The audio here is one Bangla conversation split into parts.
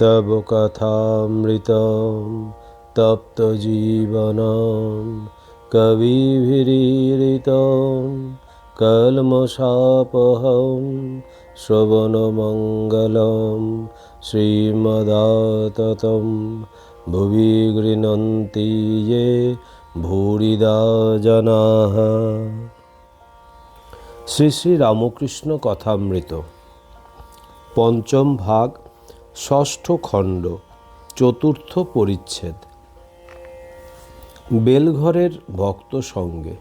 तव कथामृतं तप्तजीवनं कविभिरीरितं कल्मषापहं श्रवणमङ्गलं श्रीमदाततं भुवि गृह्णन्ति ये ভূরিদা জনাহ শ্রী শ্রী রামকৃষ্ণ কথামৃত। পঞ্চম ভাগ, ষষ্ঠ খণ্ড, চতুর্থ পরিচ্ছেদ। বেলঘরের ভক্ত সঙ্গে।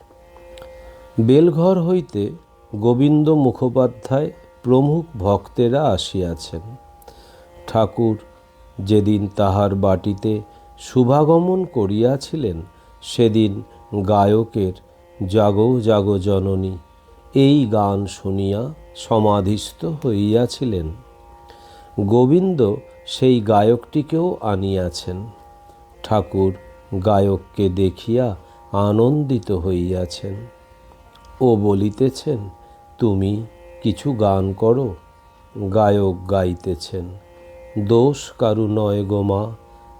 বেলঘর হইতে গোবিন্দ মুখোপাধ্যায় প্রমুখ ভক্তেরা আসিয়াছেন। ঠাকুর যেদিন তাহার বাটিতে শুভাগমন করিয়াছিলেন, সেদিন গায়কের জাগো জাগো জননী এই গান শুনিয়া সমাধিস্থ হইয়াছিলেন। গোবিন্দ সেই গায়কটিকেও আনিয়াছেন। ঠাকুর গায়ককে দেখিয়া আনন্দিত হইয়াছেন। ও বলিতেছেন, তুমি কিছু গান করো। গায়ক গাইতেছেন, দোষ কারু নয় গোমা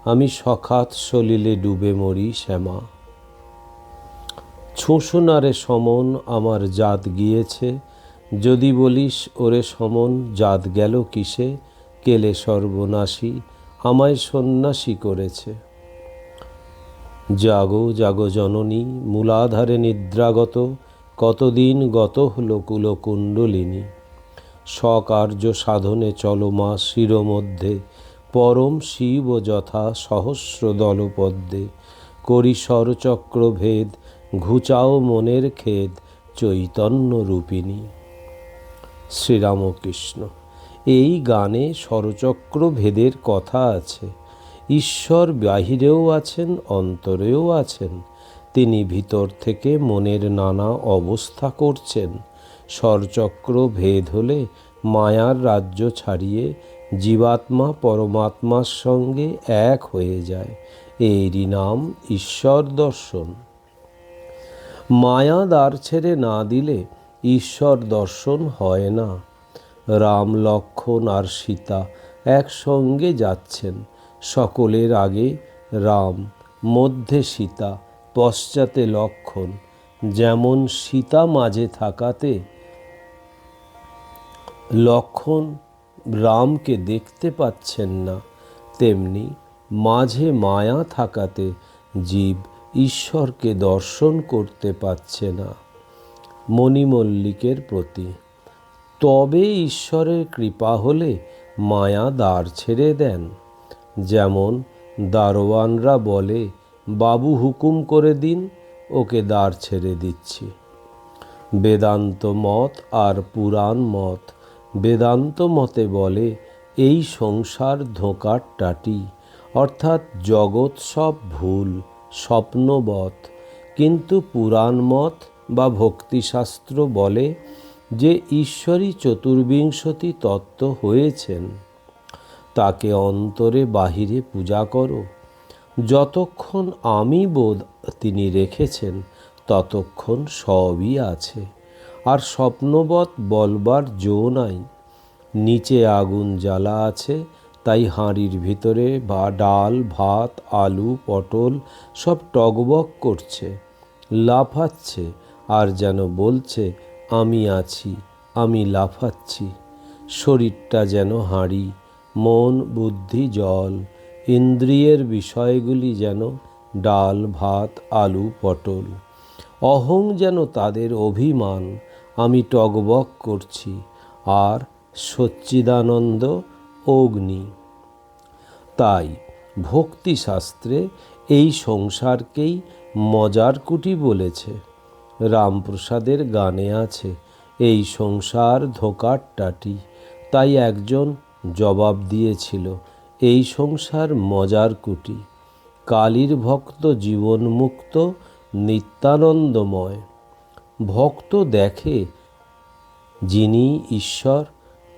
আমি সখাত সলিলে ডুবে মরি শ্যামা। ছুঁসুনারে সমন আমার জাত গিয়েছে। যদি বলিস ওরে সমন, জাত গেল কিসে? কেলে সর্বনাশী আমায় সন্ন্যাসী করেছে। জাগো জাগো জননী, মূলাধারে নিদ্রাগত, কতদিন গত হলো কুলকুণ্ডলিনী স্বকার্য সাধনে চলো চলমা শিরমধ্যে, পরম শিব যথা সহস্র দলপদ্মে। করি ভেদ ঘুচাও মনের খেদ চৈতন্য রূপিণী। শ্রীরামকৃষ্ণ, এই গানে স্বরচক্র ভেদের কথা আছে। ঈশ্বর বাহিরেও আছেন, অন্তরেও আছেন। তিনি ভিতর থেকে মনের নানা অবস্থা করছেন। স্বরচক্র ভেদ হলে মায়ার রাজ্য ছাড়িয়ে জীবাত্মা পরমাত্মার সঙ্গে এক হয়ে যায়। এরই নাম ঈশ্বর দর্শন। মায়া দ্বার ছেড়ে না দিলে ঈশ্বর দর্শন হয় না। রাম, লক্ষণ আর সীতা একসঙ্গে যাচ্ছেন। সকলের আগে রাম, মধ্যে সীতা, পশ্চাতে লক্ষণ। যেমন সীতা মাঝে থাকাতে লক্ষণ রামকে দেখতে পাচ্ছেন না, তেমনি মাঝে মায়া থাকাতে জীব ঈশ্বরকে দর্শন করতে পারছে না মণিমল্লিকের প্রতি। তবে ঈশ্বরের কৃপা হলে মায়া দ্বার ছেড়ে দেন। যেমন দারোয়ানরা বলে, বাবু হুকুম করে দিন, ওকে দ্বার ছেড়ে দিচ্ছি। বেদান্ত মত আর পুরাণ মত। বেদান্ত মতে বলে, এই সংসার ধোঁকার টাটি, অর্থাৎ জগৎ সব ভুল। স্বপ্নবৎ। কিন্তু পুরাণ মত বা ভক্তিশাস্ত্র বলে যে ঈশ্বরই চতুর্বিংশতি তত্ত্ব হয়েছেন, তাকে অন্তরে বাহিরে পূজা করো। যতক্ষণ আমি বোধ তিনি রেখেছেন, ততক্ষণ সবই আছে। আর স্বপ্নবৎ বলবার জো নাই, নিচে আগুন জ্বালা আছে তাই হাঁড়ির ভিতরে বা ডাল, ভাত, আলু, পটল সব টগবক করছে, লাফাচ্ছে আর যেন বলছে, আমি আছি, আমি লাফাচ্ছি। শরীরটা যেন হাঁড়ি, মন, বুদ্ধি, জল, ইন্দ্রিয়ের বিষয়গুলি যেন ডাল, ভাত, আলু, পটল। অহং যেন তাদের অভিমান, আমি টগবক করছি। আর সচ্চিদানন্দ অগ্নি। তাই ভক্তিশাস্ত্রে এই সংসারকেই মজার কুটি বলেছে। রামপ্রসাদের গানে আছে, এই সংসার ধোকার টাটি। তাই একজন জবাব দিয়েছিল, এই সংসার মজার কুটি কালীর ভক্ত জীবনমুক্ত, নিত্যানন্দময়। ভক্ত দেখে যিনি ঈশ্বর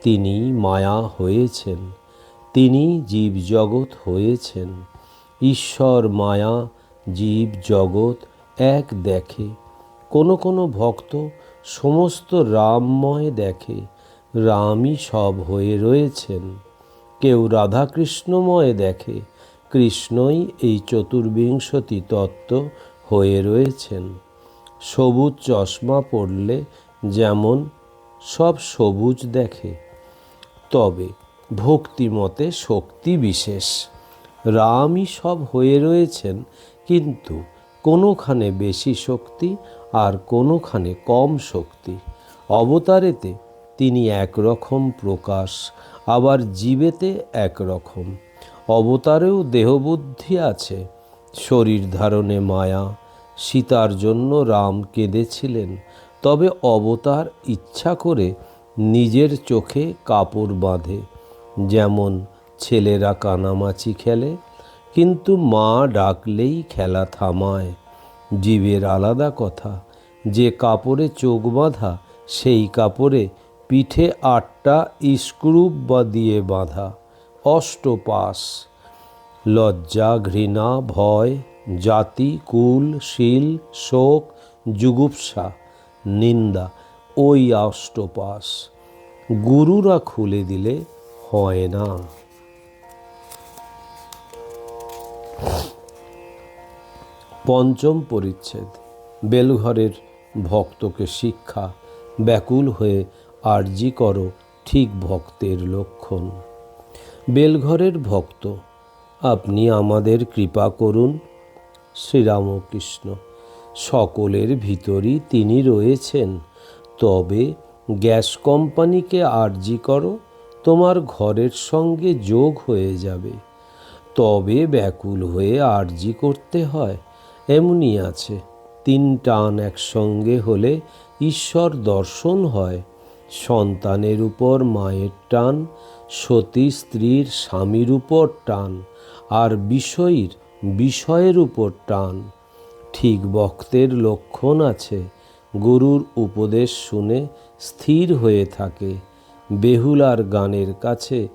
তিনি মায়া হয়েছেন, তিনি জীবজগৎ হয়েছেন। ঈশ্বর মায়া জীব জগৎ এক দেখে। কোনো কোনো ভক্ত সমস্ত রামময় দেখে, রামই সব হয়ে রয়েছেন। কেউ রাধাকৃষ্ণময় দেখে, কৃষ্ণই এই চতুর্বিংশতি তত্ত্ব হয়ে রয়েছেন। সবুজ চশমা পড়লে যেমন সব সবুজ দেখে তবে ভক্তিমতে শক্তি বিশেষ। রামই সব হয়ে রয়েছেন, কিন্তু কোনোখানে বেশি শক্তি আর কোনোখানে কম শক্তি। অবতারেতে তিনি একরকম প্রকাশ, আবার জীবেতে একরকম। অবতারেও দেহবুদ্ধি আছে, শরীর ধারণে মায়া। সীতার জন্য রাম কেঁদেছিলেন, তবে অবতার ইচ্ছা করে নিজের চোখে কাপড় বাঁধে। যেমন ছেলেরা কানামাছি খেলে, কিন্তু মা ডাকলেই খেলা থামায়। জীবের আলাদা কথা, যে কাপড়ে চোখ বাঁধা, সেই কাপড়ে পিঠে আটটা স্ক্রুপ বা দিয়ে বাঁধা। অষ্টপাস লজ্জা, ঘৃণা, ভয়, জাতি, কুল, শিল, শোক, জুগুপ্সা, নিন্দা ওই অষ্টপাস গুরুরা খুলে দিলে হয় না। পঞ্চম পরিচ্ছেদ। বেলঘরের ভক্তকে শিক্ষা। ব্যাকুল হয়ে আর্জি করো ঠিক ভক্তের লক্ষণ। বেলঘরের ভক্ত, আপনি আমাদের কৃপা করুন। শ্রীরামকৃষ্ণ, সকলের ভিতরই তিনি রয়েছেন। তবে গ্যাস কোম্পানিকে আর্জি করো, তোমার ঘরের সঙ্গে যোগ হয়ে যাবে। তবে ব্যাকুল হয়ে আর্জি করতে হয় এমনি আছে। তিন টান একসঙ্গে হলে ঈশ্বর দর্শন হয়। সন্তানের উপর মায়ের টান, সতী স্ত্রীর স্বামীর উপর টান, আর বিষয়ীর বিষয়ের উপর টান। ঠিক ভক্তের লক্ষণ আছে। গুরুর উপদেশ শুনে স্থির হয়ে থাকে। বেহুলার গানের কাছে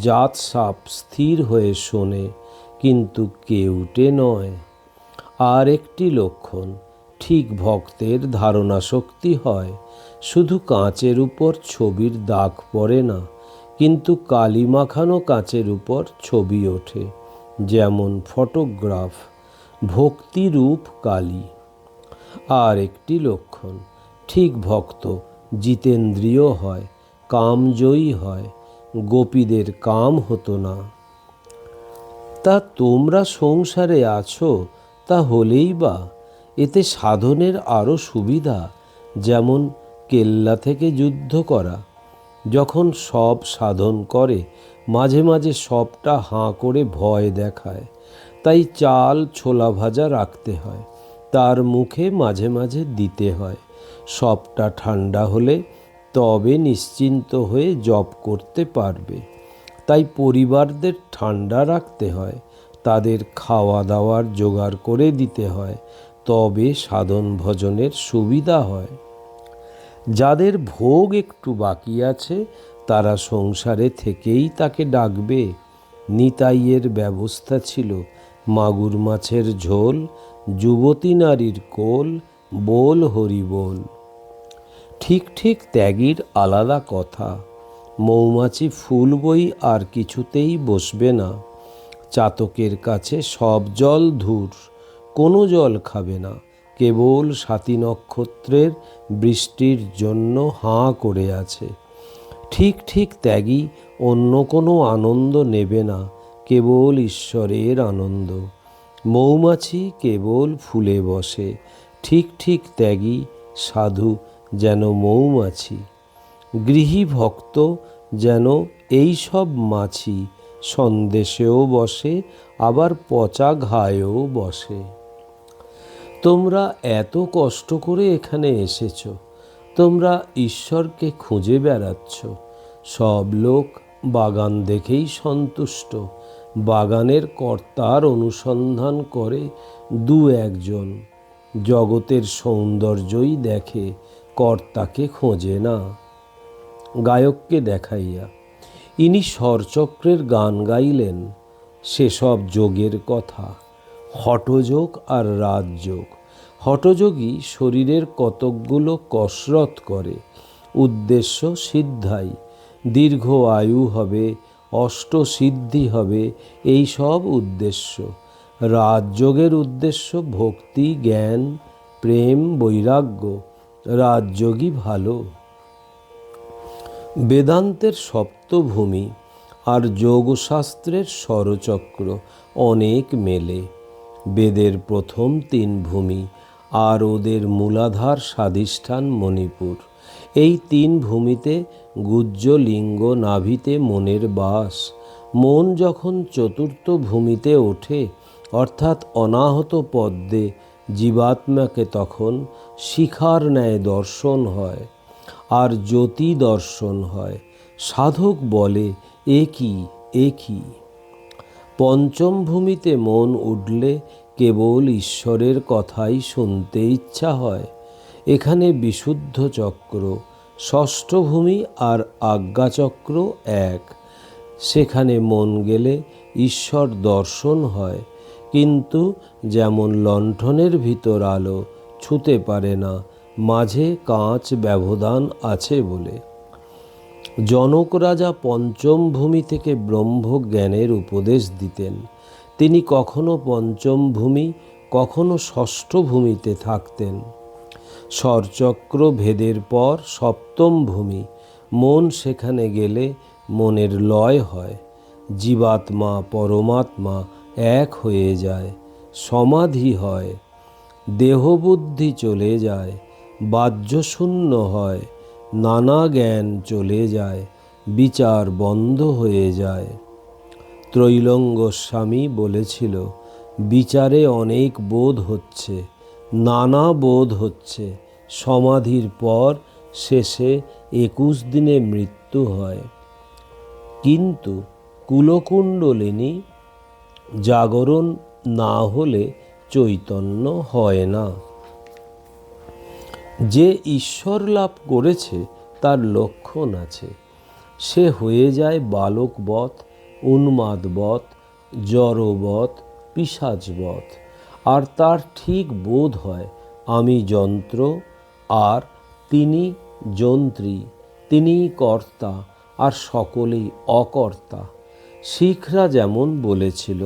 জাত সাপ স্থির হয়ে শোনে, কিন্তু কেউটে নয়। আর একটি লক্ষণ, ঠিক ভক্তের ধারণা শক্তি হয়, শুধু কাঁচের উপর ছবির দাগ পড়ে না, কিন্তু কালি মাখানো কাঁচের উপর ছবি ওঠে, যেমন ফটোগ্রাফ, ভক্তিরূপ কালী। আর একটি লক্ষণ। ঠিক ভক্ত জিতেন্দ্রীয় হয়, কামজয়ী হয়, গোপীদের কাম হতো না। তা তোমরা সংসারে আছো, তা হলেই বা। এতে সাধনের আরও সুবিধা, যেমন কেল্লা থেকে যুদ্ধ করা। যখন সব সাধন করে, মাঝে মাঝে সবটা হাঁ করে ভয় দেখায়। তাই চাল ছোলা ভাজা রাখতে হয়। তার মুখে মাঝে মাঝে দিতে হয়। সবটা ঠান্ডা হলে তবে নিশ্চিন্ত হয়ে জপ করতে পারবে। তাই পরিবারদের ঠান্ডা রাখতে হয়, তাদের খাওয়া দাওয়ার জোগাড় করে দিতে হয়, তবে সাধন ভজনের সুবিধা হয়। যাদের ভোগ একটু বাকি আছে, তারা সংসারে থেকেই তাকে ডাকবে। নিতাইয়ের ব্যবস্থা ছিল, মাগুর মাছের ঝোল যুবতী নারীর কোল, বল হরি বল। ঠিক ঠিক ত্যাগীর আলাদা কথা, মৌমাছি ফুল বই আর কিছুতেই বসবে না। চাতকের কাছে সব জল ধূর, কোনো জল খাবে না। কেবল সাতী নক্ষত্রের বৃষ্টির জন্য হাঁ করে আছে। ঠিক ঠিক ত্যাগী অন্য কোনো আনন্দ নেবে না, কেবল ঈশ্বরের আনন্দ। মৌমাছি কেবল ফুলে বসে, ঠিক ঠিক ত্যাগী সাধু যেন মৌমাছি। গৃহী ভক্ত যেন এই সব মাছি, সন্দেশেও বসে, আবার পচা ঘায়েও বসে। তোমরা এত কষ্ট করে এখানে এসেছ, তোমরা ঈশ্বরকে খুঁজে বেড়াচ্ছ। সব লোক বাগান দেখেই সন্তুষ্ট। বাগানের কর্তার অনুসন্ধান করে দু একজন। জগতের সৌন্দর্যই দেখে কর্তাকে খোঁজে না। গায়ককে দেখাইয়া ইনি স্বরচক্রের গান গাইলেন। সেসব যোগের কথা হটযোগ আর রাজযোগ। হঠযোগী শরীরের কতকগুলো কসরত করে। উদ্দেশ্য সিদ্ধাই, দীর্ঘ আয়ু হবে অষ্ট সিদ্ধি হবে। এই সব উদ্দেশ্য। রাজযোগের উদ্দেশ্য ভক্তি, জ্ঞান, প্রেম, বৈরাগ্য। রাজযোগই ভালো। বেদান্তের সপ্তভূমি আর যোগশাস্ত্রের স্বরচক্র অনেক মেলে। বেদের প্রথম তিন ভূমি আর ওদের মূলাধার স্বাধিষ্ঠান মণিপুর। এই তিন ভূমিতে গুজ্জ লিঙ্গ নাভিতে মনের বাস। মন যখন চতুর্থ ভূমিতে ওঠে, অর্থাৎ অনাহত পদ্মে জীবাত্মাকে তখন শিখার ন্যায় দর্শন হয়, আর জ্যোতি দর্শন হয়। সাধক বলে, এ কি এ কি? পঞ্চম ভূমিতে মন উঠলে কেবল ঈশ্বরের কথাই শুনতে ইচ্ছা হয়। এখানে বিশুদ্ধ চক্র ষষ্ঠ ভূমি আর আজ্ঞাচক্র এক। সেখানে মন গেলে ঈশ্বর দর্শন হয়, কিন্তু যেমন লণ্ঠনের ভিতর আলো ছুতে পারে না, মাঝে কাঁচ ব্যবধান আছে বলে। জনক রাজা পঞ্চম ভূমি থেকে ব্রহ্মজ্ঞানের উপদেশ দিতেন। তিনি কখনো পঞ্চম ভূমি, কখনো ষষ্ঠ ভূমিতে থাকতেন। স্বরচক্র ভেদের পর সপ্তম ভূমি। মন সেখানে গেলে মনের লয় হয়। জীবাত্মা পরমাত্মা এক হয়ে যায়। সমাধি হয়। দেহবুদ্ধি চলে যায়। বাহ্যশূন্য হয়। নানা জ্ঞান চলে যায়। বিচার বন্ধ হয়ে যায়। ত্রৈলঙ্গ স্বামী বলেছিল, বিচারে অনেক বোধ হচ্ছে। নানা বোধ হচ্ছে, সমাধির পর শেষে একুশ দিনে মৃত্যু হয়। কিন্তু কুলকুণ্ডলিনী জাগরণ না হলে চৈতন্য হয় না। যে ঈশ্বর লাভ করেছে, তার লক্ষণ আছে। সে হয়ে যায় বালকবধ উন্মাদবৎ, জড়বৎ পিসাজবৎ আর তার ঠিক বোধ হয়, আমি যন্ত্র, আর তিনি যন্ত্রী তিনি কর্তা, আর সকলেই অকর্তা। শিখরা যেমন বলেছিল,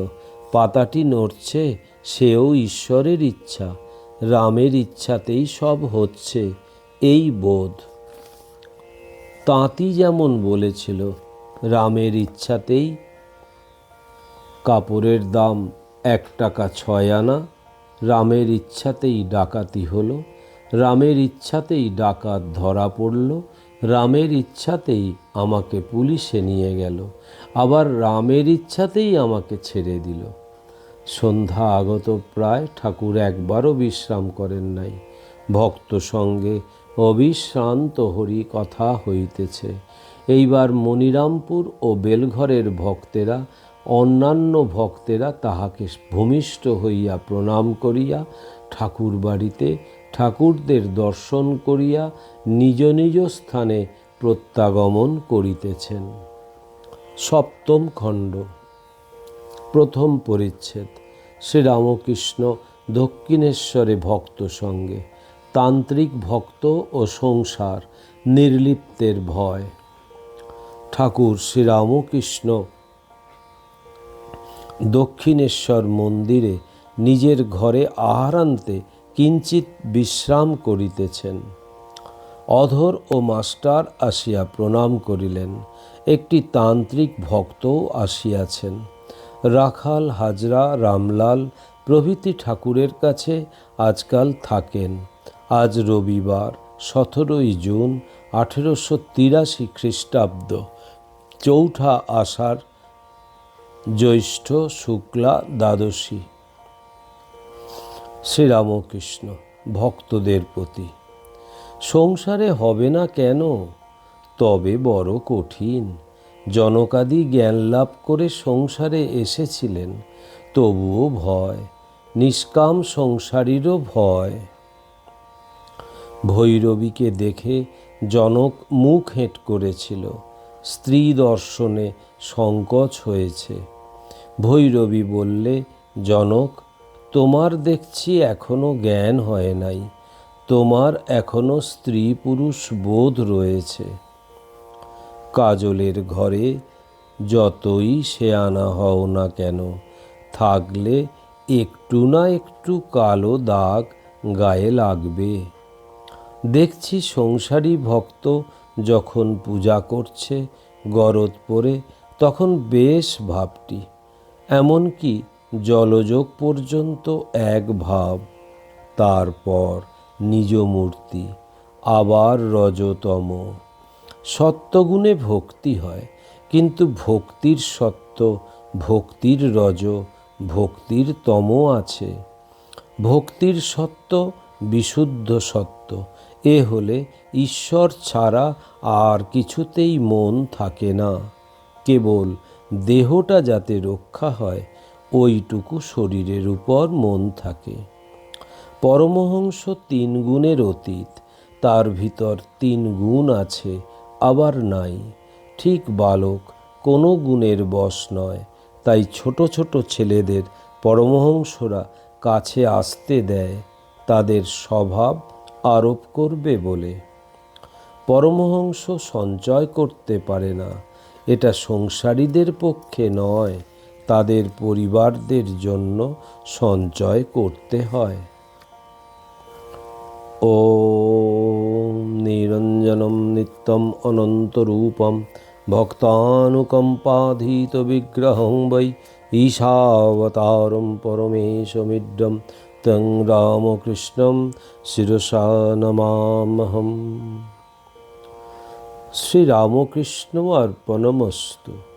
পাতাটি নড়ছে, সেও ঈশ্বরের ইচ্ছা, রামের ইচ্ছাতেই সব হচ্ছে, এই বোধ। তাঁতি যেমন বলেছিল, রামের ইচ্ছাতেই কাপড়ের দাম এক টাকা ছয় আনা রামের ইচ্ছাতেই ডাকাতি হলো, রামের ইচ্ছাতেই ডাকাত ধরা পড়ল, রামের ইচ্ছাতেই আমাকে পুলিশে নিয়ে গেল, আবার রামের ইচ্ছাতেই আমাকে ছেড়ে দিল। সন্ধ্যা আগত প্রায় ঠাকুর একবারও বিশ্রাম করেন নাই, ভক্ত সঙ্গে অবিশ্রান্ত হরি কথা হইতেছে। এইবার মনিরামপুর ও বেলঘরের ভক্তেরা অন্যান্য ভক্তেরা তাহাকে ভূমিষ্ঠ হইয়া প্রণাম করিয়া ঠাকুর বাড়িতে ঠাকুরদের দর্শন করিয়া নিজ নিজ স্থানে প্রত্যাগমন করিতেছেন। সপ্তম খণ্ড। প্রথম পরিচ্ছেদ। শ্রীরামকৃষ্ণ দক্ষিণেশ্বরে ভক্ত সঙ্গে। তান্ত্রিক ভক্ত ও সংসার, নির্লিপ্তের ভয়। ঠাকুর শ্রীরামকৃষ্ণ দক্ষিণেশ্বর মন্দিরে নিজের ঘরে আহারান্তে কিঞ্চিত বিশ্রাম করিতেছেন। অধর ও মাস্টার আসিয়া প্রণাম করিলেন। একটি তান্ত্রিক ভক্তও আসিয়াছেন। রাখাল, হাজরা, রামলাল প্রভৃতি ঠাকুরের কাছে আজকাল থাকেন। আজ রবিবার, সতেরোই জুন, আঠেরোশো তিরাশি খ্রিস্টাব্দ। চৌঠা আষাঢ় জ্যৈষ্ঠ, শুক্লা, দ্বাদশী। শ্রীরামকৃষ্ণ, ভক্তদের প্রতি। সংসারে হবে না কেন? তবে বড় কঠিন। জনকাদি জ্ঞান লাভ করে সংসারে এসেছিলেন, তবুও ভয়, নিষ্কাম সংসারীরও ভয়। ভৈরবীকে দেখে জনক মুখ হেঁট করেছিল, স্ত্রী দর্শনে সংকোচ হয়েছে। ভৈরবী বললে, জনক, তোমার দেখছি এখনও জ্ঞান হয় নাই। তোমার এখনও স্ত্রী পুরুষ বোধ রয়েছে। কাজলের ঘরে যতই সে আনা হও না কেন, থাকলে একটু না একটু কালো দাগ গায়ে লাগবে। দেখছি সংসারী ভক্ত যখন পূজা করছে গরদ পরে, তখন বেশ ভাবটি এমনকি জলযোগ পর্যন্ত এক ভাব। তারপর নিজ মূর্তি, আবার রজতম। সত্যগুণে ভক্তি হয়, কিন্তু ভক্তির সত্য, ভক্তির রজ, ভক্তির তম আছে। ভক্তির সত্য, বিশুদ্ধ সত্য, এ হলে ঈশ্বর ছাড়া আর কিছুতেই মন থাকে না। কেবল দেহটা যাতে রক্ষা হয়, ওইটুকু শরীরের উপর মন থাকে। পরমহংস তিন গুণের অতীত, তার ভিতর তিন গুণ আছে, আবার নাই। ঠিক বালক কোনো গুণের বশ নয়, তাই ছোট ছোট ছেলেদের পরমহংসরা কাছে আসতে দেয়, তাদের স্বভাব আরোপ করবে বলে। পরমহংস সঞ্চয় করতে পারে না এটা সংসারীদের পক্ষে নয়, তাদের পরিবারদের জন্য সঞ্চয় করতে হয়। ও নিরঞ্জনম নিত্যম অনন্তরূপম ভক্তানুকম্পাধীত বিগ্রহং বৈ ঈশাবতারম পরমেশমিড্যম তং রামকৃষ্ণম শিরসানমামহম। শ্রীরামকৃষ্ণ অর্পণমস্তু।